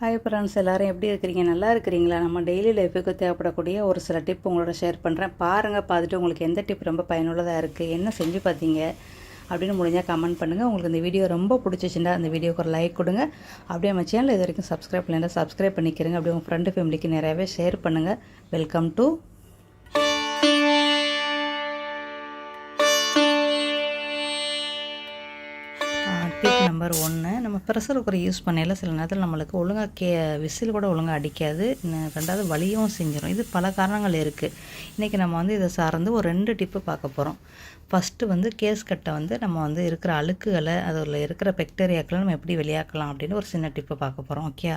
Hi friends எல்லாரும் எப்படி இருக்கிறீங்க? நல்லா இருக்கிறீங்களா? நம்ம டெய்லி லைஃபுக்கு தேவைப்படக்கூடிய ஒரு சில டிப் உங்களோட ஷேர் பண்ணுறேன் பாருங்கள் பார்த்துட்டு உங்களுக்கு எந்த டிப் ரொம்ப பயனுள்ளதாக இருக்குது என்ன செஞ்சு பார்த்தீங்க? அப்படின்னு முடிஞ்சால் கமெண்ட் பண்ணுங்கள் உங்களுக்கு இந்த வீடியோ ரொம்ப பிடிச்சிச்சுன்னா அந்த வீடியோக்கு ஒரு லைக் கொடுங்க. அப்படியே நம்ம சேனல் இது வரைக்கும் சப்ஸ்கிரைப் பண்ணலாம் சப்ஸ்கிரைப் பண்ணிக்கிறங்க. அப்படியே உங்கள் ஃப்ரெண்டு ஃபேமிலிக்கு நிறையவே ஷேர் பண்ணுங்கள் வெல்கம் டு டிப் நம்பர் ஒன்று நம்ம ப்ரெஷர் குக்கர் யூஸ் பண்ணையில் சில நேரத்தில் நம்மளுக்கு ஒழுங்காக கே விசில் கூட ஒழுங்காக அடிக்காது. ரெண்டாவது வலியும் செஞ்சிடும் இது பல காரணங்கள் இருக்குது இன்றைக்கி நம்ம வந்து இதை சார்ந்து ஒரு ரெண்டு டிப்பு பார்க்க போகிறோம் ஃபஸ்ட்டு வந்து கேஸ் கட்டை வந்து நம்ம வந்து இருக்கிற அழுக்குகளை அதில் இருக்கிற பெக்டீரியாக்களை நம்ம எப்படி வெளியாக்கலாம் அப்படின்னு ஒரு சின்ன டிப்பு பார்க்க போகிறோம் ஓகே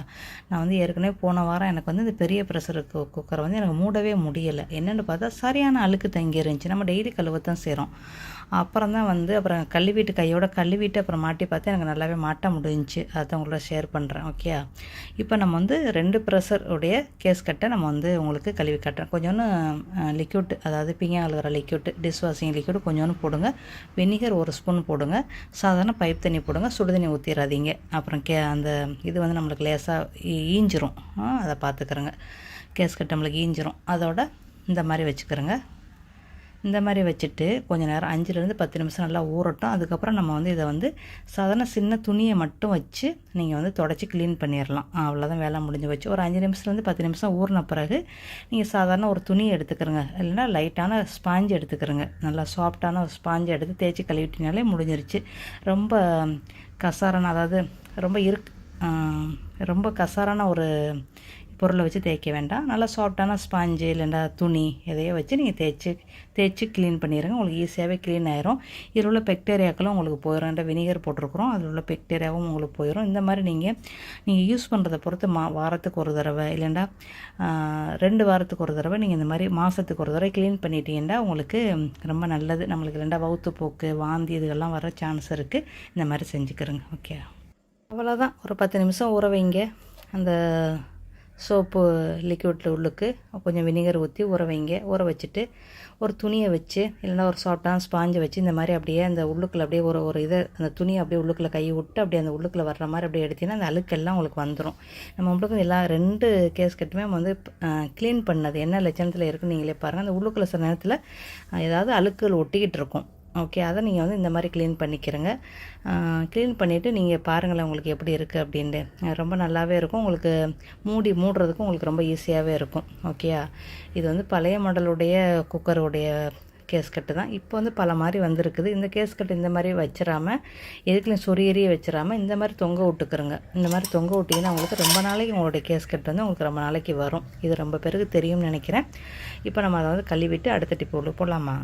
நான் வந்து ஏற்கனவே போன வாரம் எனக்கு வந்து இந்த பெரிய ப்ரெஷர் குக்கரை வந்து எனக்கு மூடவே முடியலை. என்னென்னு பார்த்தா சரியான அழுக்கு தங்கி இருந்துச்சு. நம்ம டெய்லி கழுவத்தான் செய்கிறோம் அப்புறம் தான் வந்து அப்புறம் கழுவிட்டு கையோட கழுவிட்டு அப்புறம் மாட்டி பார்த்து எனக்கு நல்லாவே மாட்ட முடிஞ்சுச்சு. அதை உங்களோட ஷேர் பண்ணுறேன் ஓகே இப்போ நம்ம வந்து ரெண்டு ப்ரெஷர் உடைய கேஸ் கட்டை நம்ம வந்து உங்களுக்கு கழுவி கட்டுறேன். கொஞ்சோன்னு லிக்யூட் அதாவது பிங்க அழுகிற லிக்யூட் டிஷ் வாஷிங் லிக்யூட் கொஞ்சோன்னு போடுங்க. வினிகர் ஒரு ஸ்பூன் போடுங்க. சாதாரண பைப் தண்ணி போடுங்க. சுடு தண்ணி ஊற்றிடாதீங்க அப்புறம் கே அந்த இது வந்து நம்மளுக்கு லேசாக ஈஞ்சிரும். அதை பார்த்துக்கிறோங்க. கேஸ் கட்டை நம்மளுக்கு ஈஞ்சிரும். அதோட இந்த மாதிரி வச்சுக்கிறோங்க. இந்த மாதிரி வச்சுட்டு கொஞ்சம் நேரம் அஞ்சுலேருந்து பத்து நிமிஷம் நல்லா ஊறட்டும். அதுக்கப்புறம் நம்ம வந்து இதை வந்து சாதாரண சின்ன துணியை மட்டும் வச்சு நீங்கள் வந்து தொடச்சி க்ளீன் பண்ணிடலாம் அவ்வளோதான் வேலை முடிஞ்சு வச்சு ஒரு அஞ்சு நிமிஷத்துலேருந்து பத்து நிமிஷம் ஊறின பிறகு நீங்கள் சாதாரண ஒரு துணியை எடுத்துக்கிறங்க இல்லைன்னா லைட்டான ஸ்பாஞ்சு எடுத்துக்கிறங்க நல்லா சாஃப்டான ஒரு ஸ்பாஞ்சு எடுத்து தேய்ச்சி கழுவிட்டினாலே முடிஞ்சிருச்சு. ரொம்ப கசாரான அதாவது ரொம்ப இருக் ரொம்ப கசாரான ஒரு பொருளை வச்சு தேய்க்க வேண்டாம். நல்லா சாஃப்டான ஸ்பாஞ்சு இல்லைண்டா துணி எதையோ வச்சு நீங்கள் தேய்ச்சி தேய்ச்சி க்ளீன் பண்ணிடுங்க உங்களுக்கு ஈஸியாகவே க்ளீன் ஆயிரும். இதில் உள்ள பெக்டேரியாக்களும் உங்களுக்கு போயிடும் என்ற வினிகர் போட்டிருக்கிறோம். அதில் உள்ள பெக்டீரியாவும் உங்களுக்கு போயிடும் இந்த மாதிரி நீங்கள் நீங்கள் யூஸ் பண்ணுறதை பொறுத்து மா வாரத்துக்கு ஒரு தடவை இல்லைண்டா ரெண்டு வாரத்துக்கு ஒரு தடவை நீங்கள் இந்த மாதிரி மாதத்துக்கு ஒரு தடவை க்ளீன் பண்ணிட்டீங்கன்னா உங்களுக்கு ரொம்ப நல்லது. நம்மளுக்கு ரெண்டா வவுத்து போக்கு வாந்தி இதுகள்லாம் வர சான்ஸ் இருக்குது இந்த மாதிரி செஞ்சுக்கிறோங்க. ஓகே அவ்வளோதான் ஒரு பத்து நிமிஷம் ஊற வைங்க. அந்த சோப்பு லிக்விடில் உள்ளுக்கு கொஞ்சம் வினிகர் ஊற்றி ஊற வைங்க. ஊற வச்சுட்டு ஒரு துணியை வச்சு இல்லைன்னா ஒரு சாஃப்டான ஸ்பாஞ்சை வச்சு இந்த மாதிரி அப்படியே அந்த உள்ளுக்குள்ளே அப்படியே ஒரு ஒரு இதை அந்த துணியை அப்படியே உள்ளுக்குள்ளே கை விட்டு அப்படியே அந்த உள்ளுக்குள்ளே வர்ற மாதிரி அப்படியே எடுத்திங்கன்னா அந்த அழுக்கெல்லாம் உங்களுக்கு வந்துடும் நம்ம உங்களுக்கு எல்லா ரெண்டு கேஸ் கட்டுமே வந்து க்ளீன் பண்ணது என்ன லட்சணத்தில் இருக்குன்னு நீங்களே பாருங்கள் அந்த உள்ளுக்குள்ளே சில நேரத்தில் ஏதாவது அழுக்குகள் ஒட்டிக்கிட்டு இருக்கும். ஓகே அதை நீங்கள் வந்து இந்த மாதிரி க்ளீன் பண்ணிக்கிறங்க. க்ளீன் பண்ணிவிட்டு நீங்கள் பாருங்களேன் உங்களுக்கு எப்படி இருக்குது அப்படின்ட்டு. ரொம்ப நல்லாவே இருக்கும். உங்களுக்கு மூடி மூடுறதுக்கும் உங்களுக்கு ரொம்ப ஈஸியாகவே இருக்கும். ஓகேயா இது வந்து பழைய மாடலுடைய குக்கருடைய கேஸ்கட்டு தான். இப்போ வந்து பல மாதிரி வந்திருக்குது. இந்த கேஸ்கட்டு இந்த மாதிரி வச்சிடாமல் எதுக்குலையும் சொரியறிய வச்சிடாமல் இந்த மாதிரி தொங்க விட்டுக்கிறோங்க இந்த மாதிரி தொங்க விட்டிங்கன்னா உங்களுக்கு ரொம்ப நாளைக்கு உங்களுடைய கேஸ்கட் வந்து உங்களுக்கு ரொம்ப நாளைக்கு வரும். இது ரொம்ப பேருக்கு தெரியும்னு நினைக்கிறேன். இப்போ நம்ம அதை வந்து கழுவிட்டு அடுத்த டிப்பு உள்ள போடலாமா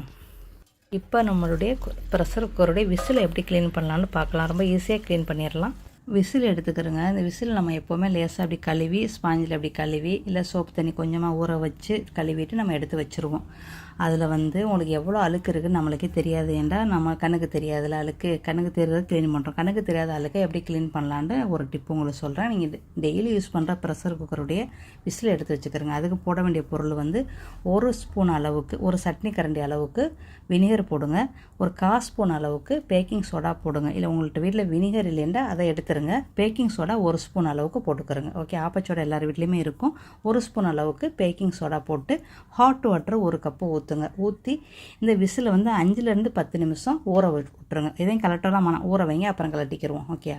இப்போ நம்மளுடைய ப்ரெஷர் குக்கருடைய விசில் எப்படி க்ளீன் பண்ணலான்னு பார்க்கலாம். ரொம்ப ஈஸியாக க்ளீன் பண்ணிடலாம். விசில் எடுத்துக்கிறோங்க. இந்த விசில் நம்ம எப்போவுமே லேசாக அப்படி கழுவி ஸ்பாஞ்சில் அப்படி கழுவி இல்லை சோப்பு தண்ணி கொஞ்சமாக ஊற வச்சு கழுவிட்டு நம்ம எடுத்து வச்சுருவோம். அதில் வந்து உங்களுக்கு எவ்வளோ அழுக்கு இருக்குதுன்னு நம்மளுக்கே தெரியாது. ஏன்டா நம்ம கணக்கு தெரியாதுல அழுக்கு. கணக்கு தெரியாத க்ளீன் பண்ணுறோம் கணக்கு தெரியாத அழுக்கை எப்படி க்ளீன் பண்ணலான்னு ஒரு டிப்பு உங்களுக்கு சொல்கிறேன் நீங்கள் டெய்லி யூஸ் பண்ணுற ப்ரெஷர் குக்கருடைய விசில் எடுத்து வச்சுக்கிறோங்க. அதுக்கு போட வேண்டிய பொருள் வந்து ஒரு ஸ்பூன் அளவுக்கு ஒரு சட்னி கரண்டி அளவுக்கு வினிகர் போடுங்க. ஒரு கா ஸ்பூன் அளவுக்கு பேக்கிங் சோடா போடுங்க. இல்லை உங்கள்கிட்ட வீட்டில் வினிகர் இல்லைன்னா அதை எடுத்துருங்க. பேக்கிங் சோடா ஒரு ஸ்பூன் அளவுக்கு போட்டுக்கிறோங்க. ஓகே ஆப்பச்சோடா எல்லார் வீட்லேயுமே இருக்கும். ஒரு ஸ்பூன் அளவுக்கு பேக்கிங் சோடா போட்டு ஹாட் வாட்டர் ஒரு கப்பு ஊற்றுங்க ஊற்றி இந்த விசில் வந்து அஞ்சுலேருந்து பத்து நிமிஷம் ஊற விட்டுருங்க. இதையும் கலெக்டராக மன ஊற வைங்க அப்புறம் கலட்டிக்கிடுவோம் ஓகே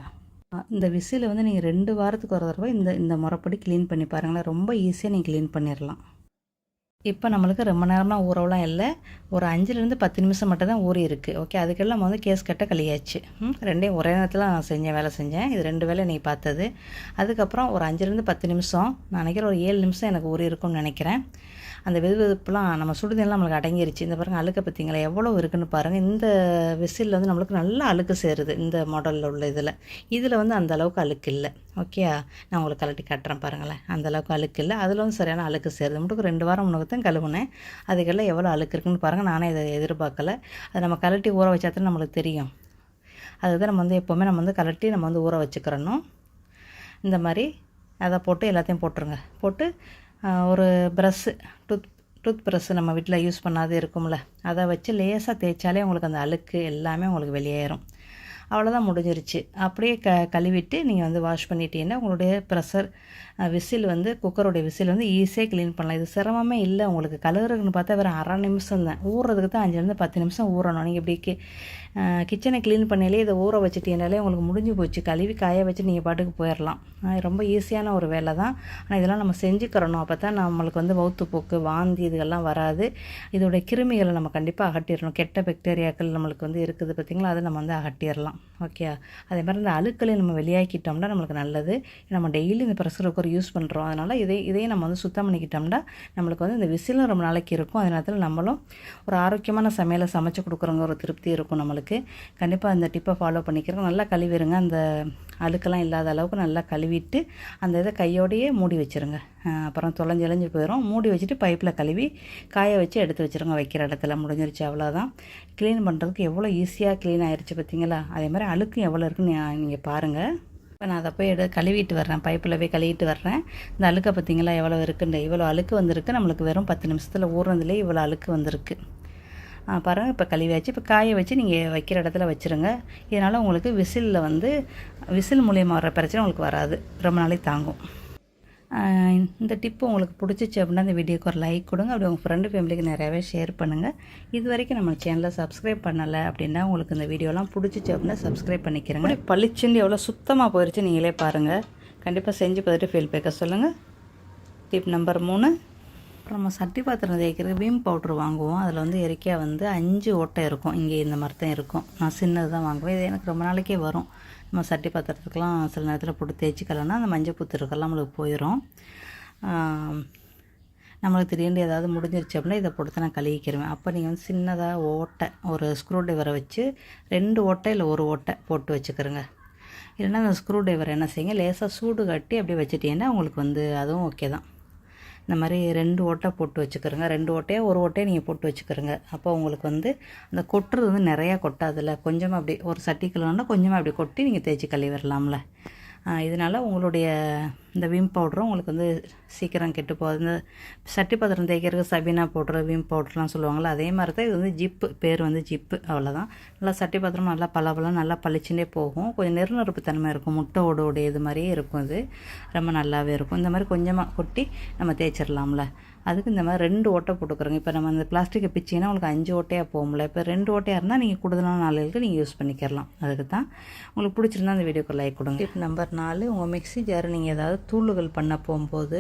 இந்த விசில் வந்து நீங்கள் ரெண்டு வாரத்துக்கு ஒரு தடவை இந்த இந்த முறைப்படி க்ளீன் பண்ணி பாருங்களேன். ரொம்ப ஈஸியாக நீங்கள் க்ளீன் பண்ணிடலாம் இப்போ நம்மளுக்கு ரொம்ப நேரமாக ஊறவெல்லாம் இல்லை. ஒரு அஞ்சுலேருந்து பத்து நிமிஷம் மட்டும் தான் ஊறி இருக்குது ஓகே அதுக்கெல்லாம் நம்ம வந்து கேஸ் கட்ட கழியாச்சு. ரெண்டையும் ஒரே நேரத்தில் நான் செஞ்சேன் வேலை செஞ்சேன். இது ரெண்டு வேலை நீ பார்த்தது. அதுக்கப்புறம் ஒரு அஞ்சுலேருந்து பத்து நிமிஷம் நான் நினைக்கிறேன் ஒரு ஏழு நிமிஷம் எனக்கு ஊறி இருக்கும்னு நினைக்கிறேன். அந்த வெது வெதுப்புலாம் நம்ம சுடுதெல்லாம் நம்மளுக்கு அடங்கிருச்சு. இந்த பாருங்கள் அழுக்க பார்த்தீங்களா எவ்வளோ இருக்குன்னு பாருங்கள் இந்த விசிலில் வந்து நம்மளுக்கு நல்லா அழுக்கு சேருது இந்த மாடலில் உள்ள இதில். இதில் வந்து அந்த அளவுக்கு அழுக்கு இல்லை. ஓகே நான் உங்களுக்கு கலட்டி காட்டுறேன் பாருங்களேன். அந்த அளவுக்கு அழுக்கு இல்லை. அதில் வந்து சரியான அழுக்கு சேருது. மட்டும் ரெண்டு வாரம் முன்னுக்கு தான் கழுவுனேன். அதுக்கெல்லாம் எவ்வளோ அழுக்கு இருக்குன்னு பாருங்கள் நானே இதை எதிர்பார்க்கல. அதை நம்ம கலட்டி ஊற வச்சா தான் நம்மளுக்கு தெரியும். அதுதான் நம்ம வந்து எப்போவுமே நம்ம வந்து கலட்டி நம்ம வந்து ஊற வச்சுக்கிறணும். இந்த மாதிரி அதை போட்டு எல்லாத்தையும் போட்டுருங்க. போட்டு ஒரு ப்ரஷ்ஷு டூத் டூத் ப்ரஷ்ஷு நம்ம வீட்டில் யூஸ் பண்ணாதே இருக்கும்ல. அதை வச்சு லேசாக தேய்ச்சாலே உங்களுக்கு அந்த அழுக்கு எல்லாமே உங்களுக்கு வெளியேறும். அவ்வளோதான் முடிஞ்சிருச்சு. அப்படியே க கழுவிட்டு நீங்கள் வந்து வாஷ் பண்ணிட்டீங்கன்னா உங்களுடைய ப்ரெஷர் விசில் வந்து குக்கருடைய விசில் வந்து ஈஸியாக க்ளீன் பண்ணலாம். இது சிரமமே இல்லை உங்களுக்கு. கழுவுறதுன்னு பார்த்தா வேறு அரை நிமிஷம் தான். ஊறுறதுக்கு தான் அஞ்சுலேருந்து பத்து நிமிஷம் ஊறணும். நீங்கள் இப்படி கி கிச்சனை க்ளீன் பண்ணாலே இதை ஊற வச்சுட்டீங்கனாலே உங்களுக்கு முடிஞ்சு போச்சு. கழுவி காய வச்சு நீங்கள் பாட்டுக்கு போயிடலாம் ரொம்ப ஈஸியான ஒரு வேலை தான். ஆனால் இதெல்லாம் நம்ம செஞ்சுக்கிறணும். அப்போ தான் நம்மளுக்கு வந்து வௌத்துப்போக்கு வாந்தி இதுகள்லாம் வராது. இதோடைய கிருமிகளை நம்ம கண்டிப்பாக அகட்டிடணும் கெட்ட பாக்டீரியாக்கள் நம்மளுக்கு வந்து இருக்குது. பார்த்திங்களா அதை நம்ம வந்து அகட்டிடலாம் ஓகே அதே மாதிரி இந்த அழுக்களை நம்ம வெளியாக்கிட்டோம்னா நம்மளுக்கு நல்லது. நம்ம டெய்லி இந்த ப்ரெஷர் குக்கர் யூஸ் பண்ணுறோம் அதனால் இதே இதையே நம்ம வந்து சுத்தம் பண்ணிக்கிட்டோம்னா நம்மளுக்கு வந்து இந்த விசிலும் ரொம்ப நாளைக்கு இருக்கும். அதே நேரத்தில் நம்மளும் ஒரு ஆரோக்கியமான சமையலை சமைச்சு கொடுக்குறவங்க ஒரு திருப்தி இருக்கும் நம்மளுக்கு. கண்டிப்பாக அந்த டிப்பை ஃபாலோ பண்ணிக்கிறோம். நல்லா கழுவிடுங்க அந்த அழுக்கெல்லாம் இல்லாத அளவுக்கு நல்லா கழுவிட்டு அந்த இதை கையோடையே மூடி வச்சுருங்க. அப்புறம் தொலைஞ்சலைஞ்சு போயிடும் மூடி வச்சுட்டு பைப்பில் கழுவி காய வச்சு எடுத்து வச்சுருங்க வைக்கிற இடத்துல. முடிஞ்சிருச்சு அவ்வளோதான் க்ளீன் பண்ணுறதுக்கு எவ்வளோ ஈஸியாக க்ளீன் ஆயிடுச்சு பார்த்தீங்களா? அதே மாதிரி அழுக்கும் எவ்வளோ இருக்குன்னு நீங்கள் பாருங்கள் இப்போ நான் அதை போய் எடு கழுவிட்டு வர்றேன். பைப்பில் போய் கழுவிட்டு வர்றேன். இந்த அழுக்கை பார்த்தீங்களா எவ்வளோ இருக்குன்ற இவ்வளோ அழுக்கு வந்திருக்கு. நம்மளுக்கு வெறும் பத்து நிமிஷத்தில் ஊறுனதுலேயே இவ்வளோ அழுக்கு வந்திருக்கு. பாருங்கள் இப்போ கழுவியாச்சு. இப்போ காய வச்சு நீங்கள் வைக்கிற இடத்துல வச்சுருங்க. இதனால் உங்களுக்கு விசிலில் வந்து விசில் மூலியமாக வர பிரச்சனை உங்களுக்கு வராது. ரொம்ப நாளைக்கு தாங்கும். இந்த டிப்பு உங்களுக்கு பிடிச்சிச்சு அப்படின்னா இந்த வீடியோக்கு ஒரு லைக் கொடுங்க. அப்படி உங்கள் ஃப்ரெண்டு ஃபேமிலிக்கு நிறையாவே ஷேர் பண்ணுங்கள் இது வரைக்கும் நம்ம சேனலை சப்ஸ்கிரைப் பண்ணலை அப்படின்னா உங்களுக்கு இந்த வீடியோலாம் பிடிச்சிச்சு அப்படின்னா சப்ஸ்கிரைப் பண்ணிக்கிறேங்க. பளிச்சுன்னு எவ்வளோ சுத்தமாக போயிடுச்சு நீங்களே பாருங்கள் கண்டிப்பாக செஞ்சு பார்த்துட்டு ஃபீல் பேக்க சொல்லுங்கள் டிப் நம்பர் மூணு. அப்புறம் நம்ம சட்டி பாத்திரம் தேய்க்கிறது வீம் பவுட்ரு வாங்குவோம். அதில் வந்து இயற்கையாக வந்து அஞ்சு ஓட்டை இருக்கும். இங்கே இந்த மாதிரி தான் இருக்கும். நான் சின்னது தான் வாங்குவேன். இது எனக்கு ரொம்ப நாளைக்கே வரும். நம்ம சட்டி பாத்திரத்துக்கெலாம் சில நேரத்தில் போட்டு தேய்ச்சிக்கலன்னா அந்த மஞ்சள் புத்து நம்மளுக்கு போயிடும் நம்மளுக்கு திடீர்னு ஏதாவது முடிஞ்சிருச்சு அப்படின்னா இதை போட்டு நான் கழுவிக்கிறேன் அப்போ நீங்கள் வந்து சின்னதாக ஓட்டை ஒரு ஸ்க்ரூ டிரைவரை வச்சு ரெண்டு ஓட்டை இல்லை ஒரு ஓட்டை போட்டு வச்சுக்கிறோங்க இல்லைன்னா அந்த ஸ்க்ரூ டிரைவர் என்ன செய்யுங்க? லேசாக சூடு கட்டி அப்படியே வச்சுட்டீங்கன்னா உங்களுக்கு வந்து அதுவும் ஓகே தான். இந்த மாதிரி ரெண்டு ஓட்டை போட்டு வச்சுக்கிறோங்க. ரெண்டு ஓட்டையாக ஒரு ஓட்டையை நீங்கள் போட்டு வச்சுக்கிறோங்க. அப்போ உங்களுக்கு வந்து அந்த கொட்டுறது வந்து நிறையா கொட்டாதில்ல. கொஞ்சமாக அப்படி ஒரு சட்டி கிலோன்னா கொஞ்சமாக அப்படி கொட்டி நீங்கள் தேய்ச்சி கழுவி வரலாம்ல இதனால் உங்களுடைய இந்த விம் பவுடரும் உங்களுக்கு வந்து சீக்கிரம் கெட்டு போகுது. இந்த சட்டி பாத்திரம் தேய்க்கிறதுக்கு சபீனா பவுட்ரு விம் பவுட்ருலாம் சொல்லுவாங்கள்ல அதே மாதிரி தான் இது வந்து ஜிப்பு பேர் வந்து ஜிப்பு அவ்வளோதான் நல்லா சட்டி பாத்திரம் நல்லா பளபளம் நல்லா பளிச்சுட்டே போகும். கொஞ்சம் நெருநறுப்பு தன்மை இருக்கும். முட்டை ஓடு இது மாதிரியே இருக்கும் அது ரொம்ப நல்லாவே இருக்கும். இந்த மாதிரி கொஞ்சமாக கொட்டி நம்ம தேய்ச்சிடலாம்ல அதுக்கு இந்த மாதிரி ரெண்டு ஓட்டை போட்டுக்கிறோங்க. இப்போ நம்ம அந்த பிளாஸ்டிக்கை பிச்சிங்கன்னா உங்களுக்கு அஞ்சு ஓட்டையாக போகும்ல. இப்போ ரெண்டு ஓட்டையாக இருந்தால் நீங்கள் கூடுதலான நாளைகளுக்கு நீங்கள் யூஸ் பண்ணிக்கிறலாம் அதுக்கு தான் உங்களுக்கு பிடிச்சிருந்தா அந்த வீடியோக்கு லைக் கொடுங்க. டிப் நம்பர் நாலு உங்கள் மிக்ஸி ஜார் நீங்கள் ஏதாவது தூளுகள் பண்ண போகும்போது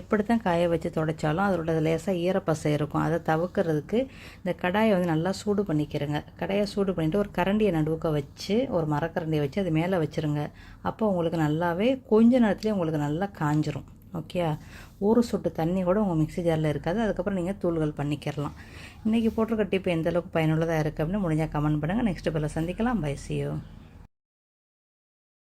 எப்படி தான் காய வச்சு துடைச்சாலும் அதோட லேசாக ஈரப்பசை இருக்கும். அதை தவிர்க்கிறதுக்கு இந்த கடாயை வந்து நல்லா சூடு பண்ணிக்கிறங்க. கடாயை சூடு பண்ணிவிட்டு ஒரு கரண்டியை நடுவுக்க வச்சு ஒரு மரக்கரண்டியை வச்சு அது மேலே வச்சுருங்க. அப்போ உங்களுக்கு நல்லாவே கொஞ்ச நேரத்துலேயே உங்களுக்கு நல்லா காஞ்சிரும். ஓகே ஒரு சொட்டு தண்ணி கூட உங்கள் மிக்ஸி ஜாரில் இருக்காது. அதுக்கப்புறம் நீங்கள் தூள்கள் பண்ணிக்கிறலாம் இன்றைக்கி போட்டிருக்க டிப் எந்தளவுக்கு பயனுள்ளதாக இருக்குது அப்படின்னு முடிஞ்சால் கமெண்ட் பண்ணுங்கள் நெக்ஸ்ட் பில்ல சந்திக்கலாம். பை சியோ